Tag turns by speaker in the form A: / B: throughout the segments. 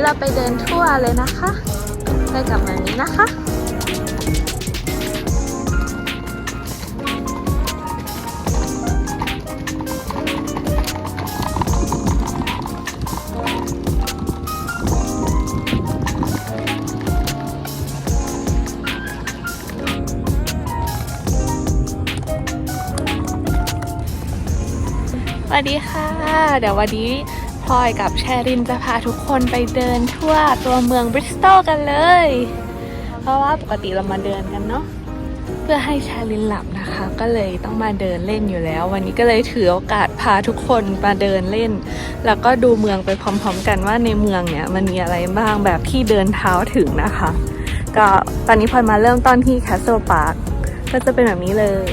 A: นี้เราไปเดินทั่วเลยนะคะไปกลับแบบนี้นะคะสวัสดีค่ะ เดี๋ยววันนี้ ลอยกับแชรินจะพาทุกคนไปเดินทั่วตัวเมืองบริสตอลกันเลย เพราะว่าปกติเรามาเดินกันเนาะเพื่อให้แชรินหลับนะคะ ก็เลยต้องมาเดินเล่นอยู่แล้ว วันนี้ก็เลยถือโอกาสพาทุกคนมาเดินเล่น แล้วก็ดูเมืองไปพร้อมๆ กันว่าในเมืองเนี่ยมันมีอะไรบ้างแบบที่เดินเท้าถึงนะคะ ก็ตอนนี้พลอยมาเริ่มต้นที่แคสเซิลพาร์คก็จะเป็นแบบนี้เลย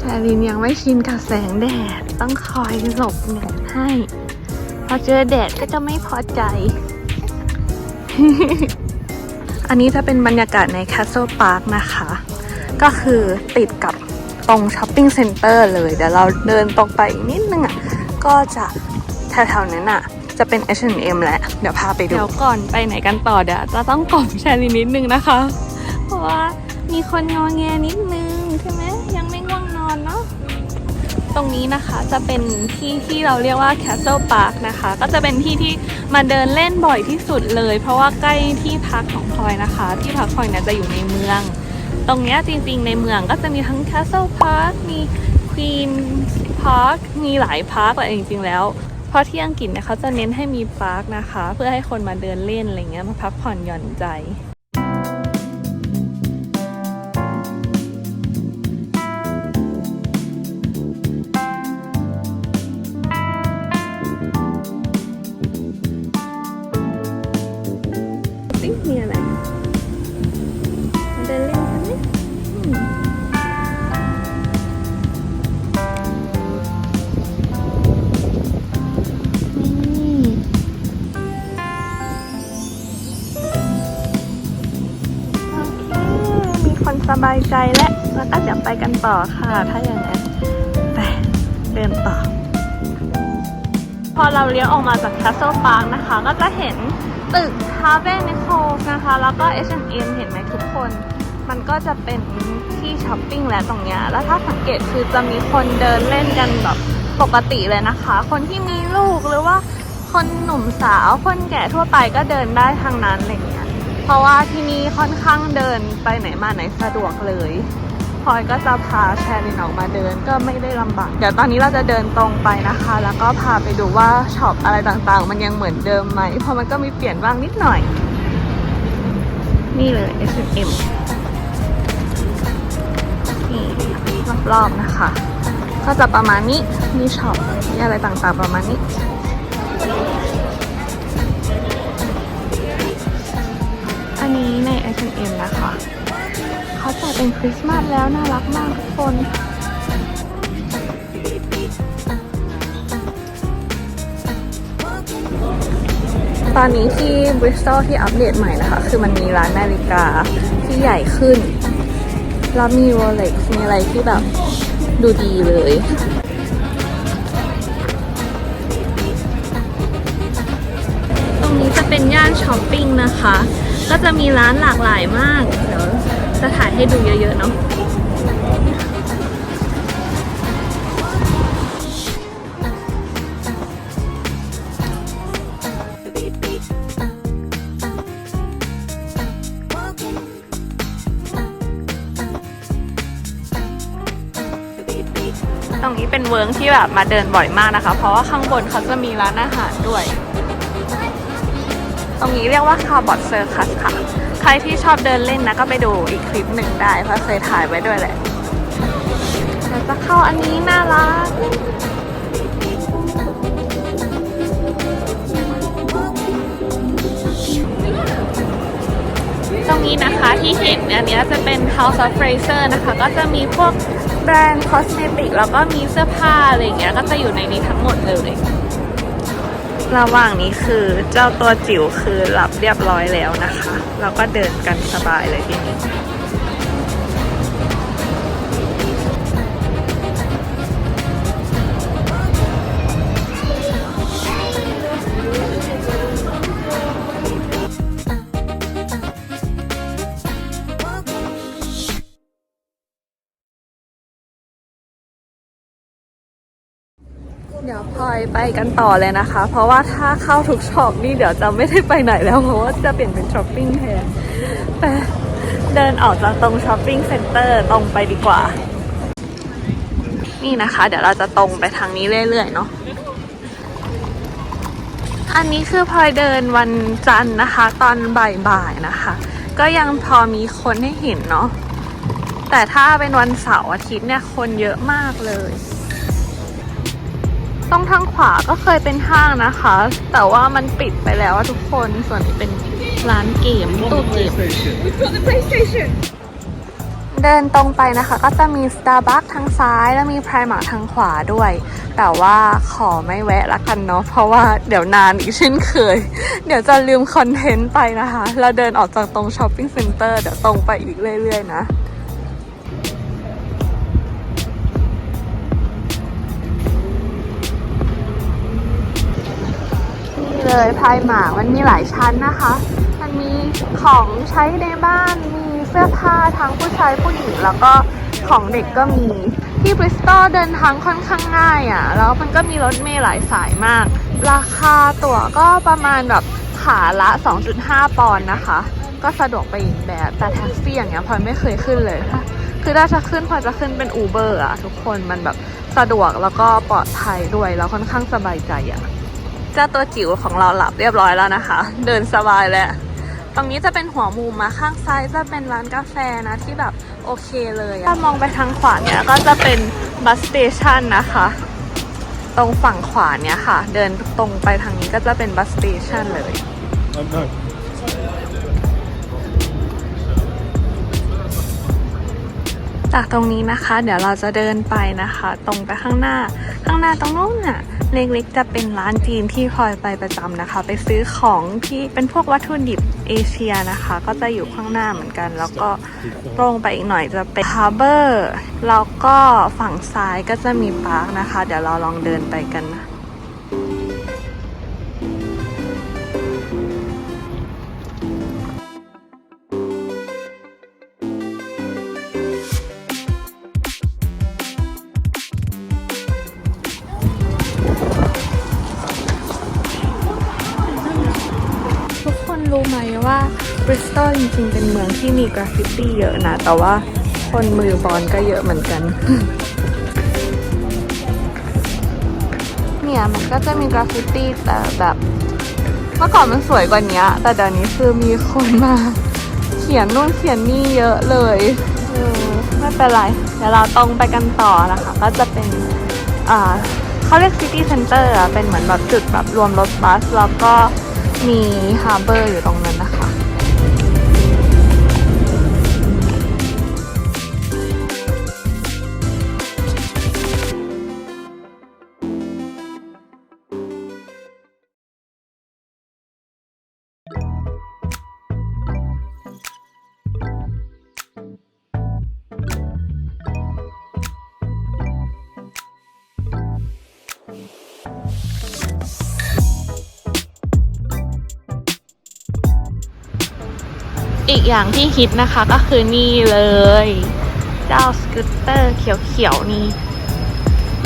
A: ชาลินยังไม่ชินกับแสงแดด ต้องคอยหลบแดดให้ พอเจอแดดก็จะไม่พอใจ อันนี้จะเป็นบรรยากาศใน Castle Park นะคะ ก็คือติดกับตรงช้อปปิ้งเซ็นเตอร์เลย เดี๋ยวเราเดินตรงไปนิดนึงอะ ก็จะแถวๆนั้นอะ จะเป็น H&M แหละ เดี๋ยวพาไปดู เดี๋ยวก่อนไปไหนกันต่อเดี๋ยวจะต้องกล่อมแชร์นิดนึงนะคะ เพราะว่ามีคนงอแงนิดนึงใช่ไหม ตรงนี้นะคะจะเป็นที่ที่เราเรียกว่า Castle Park นะคะ ก็จะเป็นที่ที่มาเดินเล่นบ่อยที่สุดเลย เพราะว่าใกล้ที่พักของพลอยนะคะ ที่พักพลอยเนี่ยจะอยู่ในเมือง ตรงนี้จริงๆในเมืองก็จะมีทั้ง Castle Park มี Queen Park มีหลายพาร์คแต่จริงๆแล้วเพราะที่อังกฤษเนี่ยเขาจะเน้นให้มีพาร์คนะคะ เพื่อให้คนมาเดินเล่นอะไรเงี้ยมาพักผ่อนหย่อนใจ ก็เดี๋ยวไปกันต่อค่ะ ถ้าอย่างนั้นไปเดินต่อ พอเราเลี้ยวออกมาจาก Castle Park นะคะ ก็จะเห็นตึก Harvey n i c o l นะคะ แล้วก็ H&M เห็นไหมทุกคน มันก็จะเป็นที่ช้อปปิ้งแหละตรงเนี้ย แล้วถ้าสังเกตคือจะมีคนเดินเล่นกันแบบปกติเลยนะคะ คนที่มีลูกหรือว่าคนหนุ่มสาว คนแก่ทั่วไปก็เดินได้ทางนั้นอะไรเงี้ย เพราะว่าที่นี่ค่อนข้างเดินไปไหนมาไหนสะดวกเลย พลอยก็จะพาแชร์ลินออกมาเดินก็ไม่ได้ลำบาก เดี๋ยวตอนนี้เราจะเดินตรงไปนะคะ แล้วก็พาไปดูว่าช็อปอะไรต่างๆ มันยังเหมือนเดิมไหม เพราะมันก็มีเปลี่ยนบ้างนิดหน่อย นี่เลย H&M นี่รอบๆนะคะ ก็จะประมาณนี้ มีช็อปมีอะไรต่างๆประมาณนี้อันนี้ใน H&M นะคะ เป็นคริสต์มาสแล้วน่ารักมากทุกคนตอนนี้ที่บริสตอลที่อัปเดตใหม่นะคะ คือมันมีร้านนาฬิกาที่ใหญ่ขึ้น แล้วมีโรเล็กมีอะไรที่แบบดูดีเลย ตรงนี้จะเป็นย่านช้อปปิ้งนะคะ ก็จะมีร้านหลากหลายมาก เดี๋ยว จะถ่ายให้ดูเยอะๆเนาะตรงนี้เป็นเวิร์กที่แบบมาเดินบ่อยมากนะคะ เพราะว่าข้างบนเขาจะมีร้านอาหารด้วย ตรงนี้เรียกว่าคาร์บอ t เซอร์คัสค่ะ ใครที่ชอบเดินเล่นนะก็ไปดูอีกคลิปหนึ่งได้ เพราะเคยถ่ายไว้ด้วยแหละเราจะเข้าอันนี้น่ารักตรงนี้นะคะที่เห็นอันเนี้ยจะเป็น House of Fraser นะคะ ก็จะมีพวกแบรนด์คอสเมติกแล้วก็มีเสื้อผ้าอะไรอย่างเงี้ยก็จะอยู่ในนี้ทั้งหมดเลย ระหว่างนี้คือเจ้าตัวจิ๋วคือหลับเรียบร้อยแล้วนะคะ เราก็เดินกันสบายเลยทีนี้ อยไปกันต่อเลยนะคะ เพราะว่าถ้าเข้าทุกช็อปนี่เดี๋ยวจะไม่ได้ไปไหนแล้ว เพราะว่าจะเปลี่ยนเป็นช้อปปิ้งแทนแต่เดินออกจากตรงช้อปปิ้งเซ็นเตอร์ตรงไปดีกว่า นี่นะคะ เดี๋ยวเราจะตรงไปทางนี้เรื่อยๆเนาะอันนี้คือพลอยเดินวันจันทร์นะคะ ตอนบ่ายๆนะคะ ก็ยังพอมีคนให้เห็นเนาะแต่ถ้าเป็นวันเสาร์อาทิตย์เนี่ยคนเยอะมากเลย ตรงทางขวาก็เคยเป็นห้างนะคะ แต่ว่ามันปิดไปแล้วอะทุกคนส่วนนี้เป็นร้านเกมตู้เกมเดินตรงไปนะคะ ก็จะมี Starbucks ทางซ้ายแล้วมี Primark ทางขวาด้วย แต่ว่าขอไม่แวะละกันเนาะเพราะว่าเดี๋ยวนานอีกเช่นเคย เดี๋ยวจะลืมคอนเทนต์ไปนะคะ เราเดินออกจากตรงช้อปปิ้งเซ็นเตอร์เดี๋ยวตรงไปอีกเรื่อยๆนะ เลยพายหมากมันมีหลายชั้นนะคะ มันมีของใช้ในบ้าน มีเสื้อผ้าทั้งผู้ชายผู้หญิงแล้วก็ของเด็กก็มี ที่บริสตอลเดินทางค่อนข้างง่ายอะ่ะ แล้วมันก็มีรถเมล์หลายสายมาก ราคาตั๋วก็ประมาณแบบขาละ 2.5 ปอนด์นะคะ ก็สะดวกไปอีกแบบ แต่แท็กซี่อย่างเงี้ยพลอยไม่เคยขึ้นเลย คือถ้าจะขึ้นพลอยจะขึ้นเป็นอูเบอร์อะทุกคนมันแบบสะดวกแล้วก็ปลอดภัยด้วยแล้วค่อนข้างสบายใจอะ เจ้าตัวจิ๋วของเราหลับเรียบร้อยแล้วนะคะ เดินสบายแล้วตรงนี้จะเป็นหัวมุมมาข้างซ้ายจะเป็นร้านกาแฟนะที่แบบโอเคเลยถ้ามองไปทางขวาเนี่ยก็จะเป็นบัสสเตชันนะคะ ตรงฝั่งขวาเนี่ยค่ะ เดินตรงไปทางนี้ก็จะเป็นบัสสเตชันเลย จากตรงนี้นะคะ เดี๋ยวเราจะเดินไปนะคะ ตรงไปข้างหน้า ข้างหน้าตรงนู้นน่ะเล็กๆจะเป็นร้านจีนที่พลอยไปประจำนะคะ ไปซื้อของที่เป็นพวกวัตถุดิบเอเชียนะคะ ก็จะอยู่ข้างหน้าเหมือนกัน แล้วก็ตรงไปอีกหน่อยจะเป็นฮาร์เบอร์แล้วก็ฝั่งซ้ายก็จะมีปาร์คนะคะ เดี๋ยวเราลองเดินไปกันนะ ไหมว่าบริสตอลจริงๆเป็นเมืองที่มีกราฟฟิตี้เยอะนะ แต่ว่าคนมือบอลก็เยอะเหมือนกัน เนี่ยมันก็จะมีกราฟฟิตี้แต่แบบเมื่อก่อนมันสวยกว่านี้แต่เดี๋ยวนี้คือมีคนมา เขียนนู่นเขียนนี่เยอะเลยเออไม่เป็นไร เดี๋ยวเราตรงไปกันต่อนะคะ ก็จะเป็นอ่าเขาเรียกซิตี้เซ็นเตอร์เป็นเหมือนแบบจุดแบบรวมรถบัส แล้วก็ มีฮาร์เบอร์อยู่ตรงนั้นนะคะ อย่างที่ฮิตนะคะก็คือนี่เลย เจ้าสกูตเตอร์เขียวๆนี่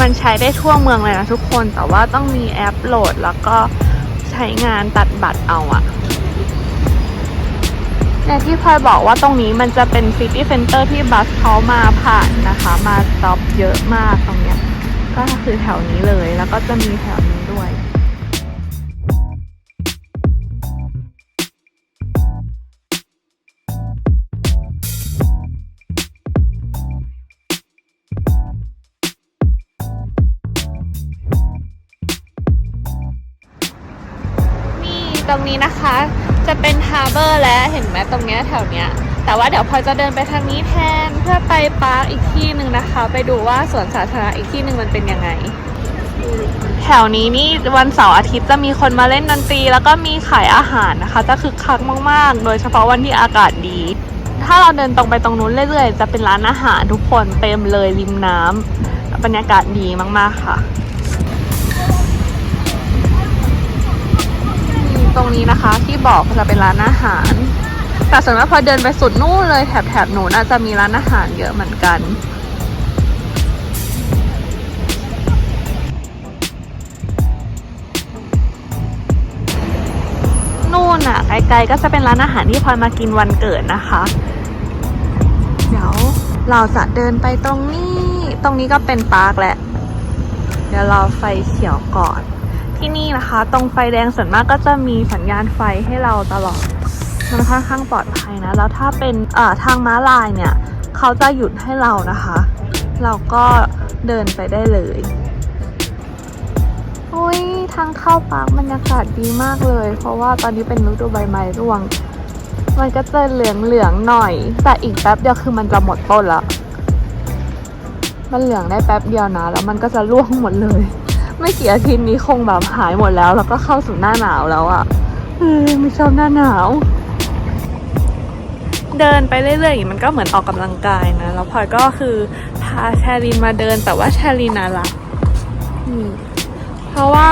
A: มันใช้ได้ทั่วเมืองเลยนะทุกคนแต่ว่าต้องมีแอปโหลดแล้วก็ใช้งานตัดบัตรเอาอะเนี่ยที่พลอยบอกว่าตรงนี้มันจะเป็นซิตี้เซ็นเตอร์ที่บัสเขามาผ่านนะคะ มาสต็อปเยอะมากตรงเนี้ย ก็คือแถวนี้เลยแล้วก็จะมีแถวนี้ รงนี้นะคะ จะเป็นฮาร์เบอร์และเห็นไหมตรงเนี้ยแถวเนี้ย แต่ว่าเดี๋ยวพอจะเดินไปทางนี้แทนเพื่อไปปาร์คอีกที่หนึ่งนะคะ ไปดูว่าสวนสาธารณะอีกที่หนึ่งมันเป็นยังไง แถวนี้นี่วันเสาร์อาทิตย์จะมีคนมาเล่นดนตรี แล้วก็มีขายอาหารนะคะ จะคึกคักมากๆ โดยเฉพาะวันที่อากาศดี ถ้าเราเดินตรงไปตรงนู้นเรื่อยๆ จะเป็นร้านอาหารทุกคนเต็มเลยริมน้ำบรรยากาศดีมากๆค่ะ ตรงนี้นะคะ ที่บอกจะเป็นร้านอาหาร แต่ส่วนมากพอเดินไปสุดนู่นเลยแถบแถบหนูน่าจะมีร้านอาหารเยอะเหมือนกันนู่นอะไกลๆก็จะเป็นร้านอาหารที่พลอยมากินวันเกิดนะคะ เดี๋ยวเราจะเดินไปตรงนี้ ตรงนี้ก็เป็นปาร์คแหละ เดี๋ยวเราไฟเขียวก่อน ที่นี่นะคะ ตรงไฟแดงส่วนมากก็จะมีสัญญาณไฟให้เราตลอด มันค่อนข้างปลอดภัยนะ แล้วถ้าเป็นเอ่อทางม้าลายเนี่ย เขาจะหยุดให้เรานะคะ เราก็เดินไปได้เลยอุ้ยทางเข้าปาร์คบรรยากาศดีมากเลย เพราะว่าตอนนี้เป็นฤดูใบไม้ร่วง มันก็จะเหลืองเหลืองๆหน่อย แต่อีกแป๊บเดียวคือมันจะหมดต้นละมันเหลืองได้แป๊บเดียวนะ แล้วมันก็จะร่วงหมดเลย ไม่กี่อาทิตย์นี้คงแบบหายหมดแล้ว แล้วก็เข้าสู่หน้าหนาวแล้วอะ่ะเออไม่ชอบหน้าหนาว เดินไปเรื่อยๆอย่างนี้มันก็เหมือนออกกำลังกายนะ แล้วพลอยก็คือพาแชรินมาเดินแต่ว่าแชรินน่ะหลับอืมเพราะว่า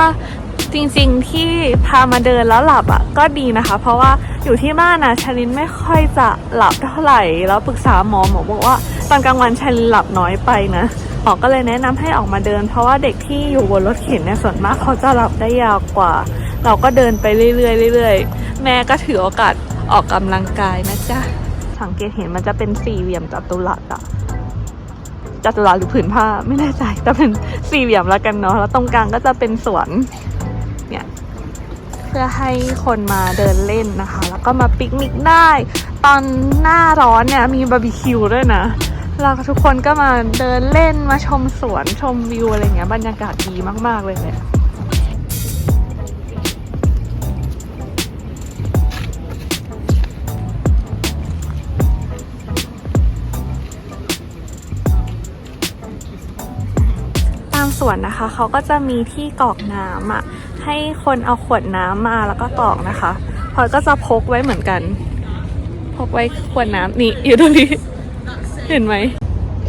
A: จริงๆที่พามาเดินแล้วหลับอะ ก็ดีนะคะ เพราะว่าอยู่ที่บ้านนะแชรินไม่ค่อยจะหลับเท่าไหร่ แล้วปรึกษาหมอหมอบอกว่า ตอนกลางวันชันหลับน้อยไปนะหมอก็เลยแนะนำให้ออกมาเดิน เพราะว่าเด็กที่อยู่บนรถเข็นเนี่ยส่วนมากเขาจะหลับได้ยาวกว่า เราก็เดินไปเรื่อยๆเรื่อยๆแม่ก็ถือโอกาสออกกำลังกายนะจ๊ะสังเกตเห็นมันจะเป็นสี่เหลี่ยมจัตุรัสอะจัตุรัสหรือผืนผ้าไม่แน่ใจแต่เป็นสี่เหลี่ยมแล้วกันเนาะแล้วตรงกลางก็จะเป็นสวนเนี่ยเพื่อให้คนมาเดินเล่นนะคะ แล้วก็มาปิกนิกได้ ตอนหน้าร้อนเนี่ยมีบาร์บีคิวด้วยนะ แล้วทุกคนก็มาเดินเล่นมาชมสวนชมวิวอะไรเงี้ยบรรยากาศดีมาก ๆ เลยเนี่ยตามสวนนะคะเขาก็จะมีที่กรอกน้ำอะให้คนเอาขวดน้ำมาแล้วก็กรอกนะคะพลอยก็จะพกไว้เหมือนกัน พกไว้ขวดน้ำนี่อยู่ตรงนี้ เห็นไหม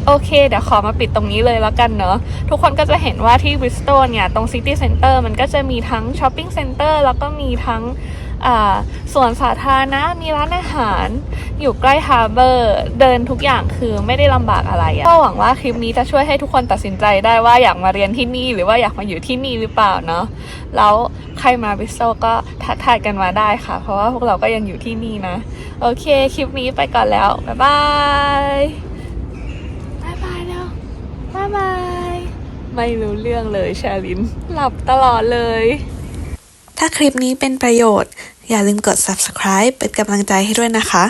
A: โอเค เดี๋ยวขอมาปิดตรงนี้เลยแล้วกันเนอะทุกคนก็จะเห็นว่าที่บริสตอลเนี่ย ตรงซิตี้เซ็นเตอร์มันก็จะมีทั้งช้อปปิ้งเซ็นเตอร์แล้วก็มีทั้ง สวนสาธารณะมีร้านอาหาร อยู่ใกล้ฮาร์เบอร์ เดินทุกอย่างคือไม่ได้ลำบากอะไรอะก็หวังว่าคลิปนี้จะช่วยให้ทุกคนตัดสินใจได้ว่าอยากมาเรียนที่นี่ หรือว่าอยากมาอยู่ที่นี่หรือเปล่าเนาะแล้วใครมาบริสตอลก็ทักทายกันมาได้ค่ะ เพราะว่าพวกเราก็ยังอยู่ที่นี่นะ โอเคคลิปนี้ไปก่อนแล้วบ๊ายบายบายบายแล้วบายบายไม่รู้เรื่องเลยชาลิน หลับตลอดเลย
B: ถ้าคลิปนี้เป็นประโยชน์ อย่าลืมกด subscribe เป็นกำลังใจให้ด้วยนะคะ